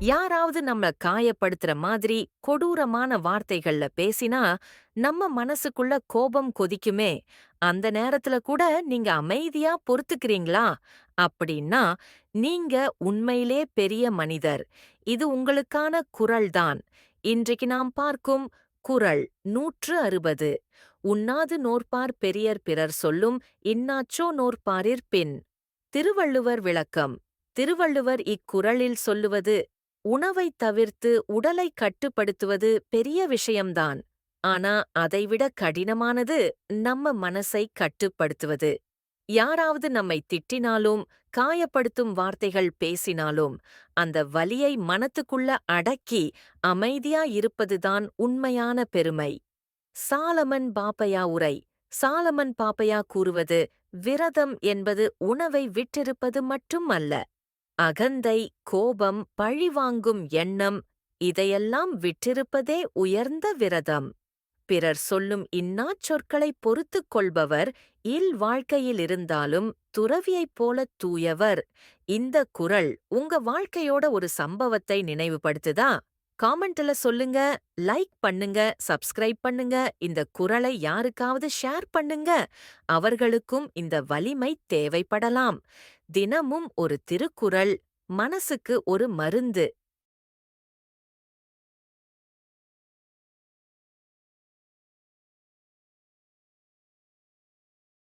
யாராவது நம்மள காயப்படுத்துற மாதிரி கொடூரமான வார்த்தைகள்ல பேசினா நம்ம மனசுக்குள்ள கோபம் கொதிக்குமே. அந்த நேரத்துல கூட நீங்க அமைதியா பொறுத்துக்கிறீங்களா? அப்படின்னா நீங்க உண்மையிலே பெரிய மனிதர். இது உங்களுக்கான குரல்தான் இன்றைக்கு நாம் பார்க்கும் குரல் நூற்று அறுபது. உண்ணாது நோற்பார் பெரியர் பிறர் சொல்லும் இன்னாச்சோ நோற்பாரிற் பின். திருவள்ளுவர் விளக்கம். திருவள்ளுவர் இக்குறளில் சொல்லுவது உணவைத் தவிர்த்து உடலை கட்டுப்படுத்துவது பெரிய விஷயம்தான். ஆனா அதைவிட கடினமானது நம்ம மனசை கட்டுப்படுத்துவது. யாராவது நம்மை திட்டினாலும் காயப்படுத்தும் வார்த்தைகள் பேசினாலும் அந்த வலியை மனத்துக்குள்ள அடக்கி அமைதியா இருப்பதுதான் உண்மையான பெருமை. சாலமன் பாப்பையா உரை. சாலமன் பாப்பையா கூறுவது விரதம் என்பது உணவை விட்டிருப்பது மட்டும் அல்ல. அகந்தை கோபம் பழிவாங்கும் எண்ணம் இதையெல்லாம் விட்டிருப்பதே உயர்ந்த விரதம். பிறர் சொல்லும் இன்னாச் சொற்களைப் பொறுத்துக் கொள்பவர் இல் வாழ்க்கையிலிருந்தாலும் துறவியைப் போலத் தூயவர். இந்த குரல் உங்க வாழ்க்கையோட ஒரு சம்பவத்தை நினைவுபடுத்துதா? காமெண்ட்ல சொல்லுங்க லைக் பண்ணுங்க சப்ஸ்கிரைப் பண்ணுங்க இந்த குரலை யாருக்காவது ஷேர் பண்ணுங்க. அவர்களுக்கும் இந்த வலிமை தேவைப்படலாம். தினமும் ஒரு திருக்குறள் மனசுக்கு ஒரு மருந்து.